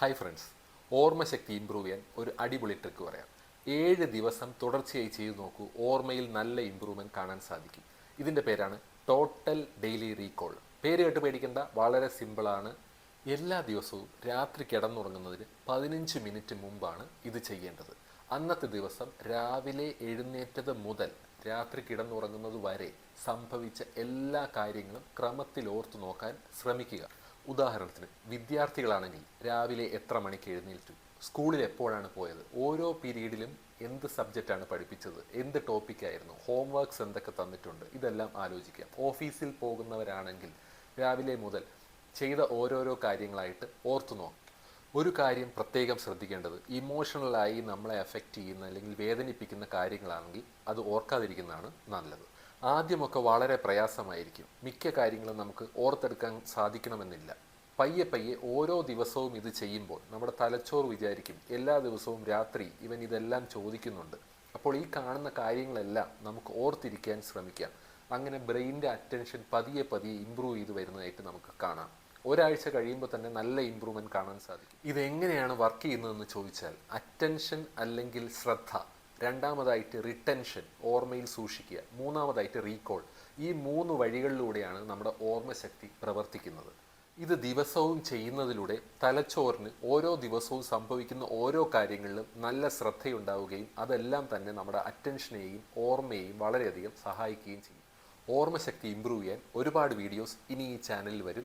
Hi friends ഓർമ്മശക്തി improve ചെയ്യാൻ ഒരു അടിപൊളി ട്രിക്ക് പറയാം. ഏഴ് ദിവസം തുടർച്ചയായി ചെയ്തു നോക്കൂ ഓർമ്മയിൽ നല്ല ഇമ്പ്രൂവ്മെന്റ് കാണാൻ സാധിക്കും. ഇതിന്റെ പേരാണ് ടോട്ടൽ ഡെയിലി റീകോൾ പേര് കേട്ട് പേടിക്കേണ്ട വളരെ സിമ്പിളാണ് എല്ലാ ദിവസവും രാത്രി കിടന്നുറങ്ങുന്നതിന് പതിനഞ്ച് മിനിറ്റ് മുമ്പാണ് ഇത് ചെയ്യേണ്ടത്. അന്നത്തെ ദിവസം രാവിലെ എഴുന്നേറ്റത് മുതൽ രാത്രി കിടന്നുറങ്ങുന്നത് വരെ സംഭവിച്ച എല്ലാ കാര്യങ്ങളും ക്രമത്തിൽ ഓർത്തു നോക്കാൻ ശ്രമിക്കുക. ഉദാഹരണത്തിന് വിദ്യാർത്ഥികളാണെങ്കിൽ രാവിലെ എത്ര മണിക്ക് എഴുന്നേറ്റു? സ്കൂളിൽ എപ്പോഴാണ് പോയത്? ഓരോ പീരീഡിലും എന്ത് സബ്ജക്റ്റാണ് പഠിപ്പിച്ചത്? എന്ത് ടോപ്പിക്കായിരുന്നു ഹോംവർക്ക്സ് എന്തൊക്കെ തന്നിട്ടുണ്ട്? ഇതെല്ലാം ആലോചിക്കാം. ഓഫീസിൽ പോകുന്നവരാണെങ്കിൽ രാവിലെ മുതൽ ചെയ്ത ഓരോരോ കാര്യങ്ങളായിട്ട് ഓർത്തു നോക്കാം. ഒരു കാര്യം പ്രത്യേകം ശ്രദ്ധിക്കേണ്ടത് ഇമോഷണലായി നമ്മളെ അഫക്റ്റ് ചെയ്യുന്ന അല്ലെങ്കിൽ വേദനിപ്പിക്കുന്ന കാര്യങ്ങളാണെങ്കിൽ അത് ഓർക്കാതിരിക്കുന്നതാണ് നല്ലത്. ആദ്യമൊക്കെ വളരെ പ്രയാസമായിരിക്കും. മിക്ക കാര്യങ്ങളും നമുക്ക് ഓർത്തെടുക്കാൻ സാധിക്കണമെന്നില്ല. പയ്യെ പയ്യെ ഓരോ ദിവസവും ഇത് ചെയ്യുമ്പോൾ നമ്മുടെ തലച്ചോറ് വിചാരിക്കും എല്ലാ ദിവസവും രാത്രി ഇവൻ ഇതെല്ലാം ചോദിക്കുന്നുണ്ട്. അപ്പോൾ ഈ കാണുന്ന കാര്യങ്ങളെല്ലാം നമുക്ക് ഓർത്തിരിക്കാൻ ശ്രമിക്കാം. അങ്ങനെ ബ്രെയിനിന്റെ അറ്റൻഷൻ പതിയെ പതിയെ ഇമ്പ്രൂവ് ചെയ്ത് വരുന്നതായിട്ട് നമുക്ക് കാണാം. ഒരാഴ്ച കഴിയുമ്പോൾ തന്നെ നല്ല ഇമ്പ്രൂവ്മെന്റ് കാണാൻ സാധിക്കും. ഇതെങ്ങനെയാണ് വർക്ക് ചെയ്യുന്നതെന്ന് ചോദിച്ചാൽ അറ്റൻഷൻ അല്ലെങ്കിൽ ശ്രദ്ധ. രണ്ടാമതായിട്ട് റിട്ടൻഷൻ ഓർമ്മയിൽ സൂക്ഷിക്കുക. മൂന്നാമതായിട്ട് റീകോൾ ഈ മൂന്ന് വഴികളിലൂടെയാണ് നമ്മുടെ ഓർമ്മശക്തി പ്രവർത്തിക്കുന്നത്. ഇത് ദിവസവും ചെയ്യുന്നതിലൂടെ തലച്ചോറിന് ഓരോ ദിവസവും സംഭവിക്കുന്ന ഓരോ കാര്യങ്ങളിലും നല്ല ശ്രദ്ധയുണ്ടാവുകയും അതെല്ലാം തന്നെ നമ്മുടെ അറ്റൻഷനെയും ഓർമ്മയെയും വളരെയധികം സഹായിക്കുകയും ചെയ്യും. ഓർമ്മശക്തി ഇമ്പ്രൂവ് ചെയ്യാൻ ഒരുപാട് വീഡിയോസ് ഇനി ഈ ചാനലിൽ വരും.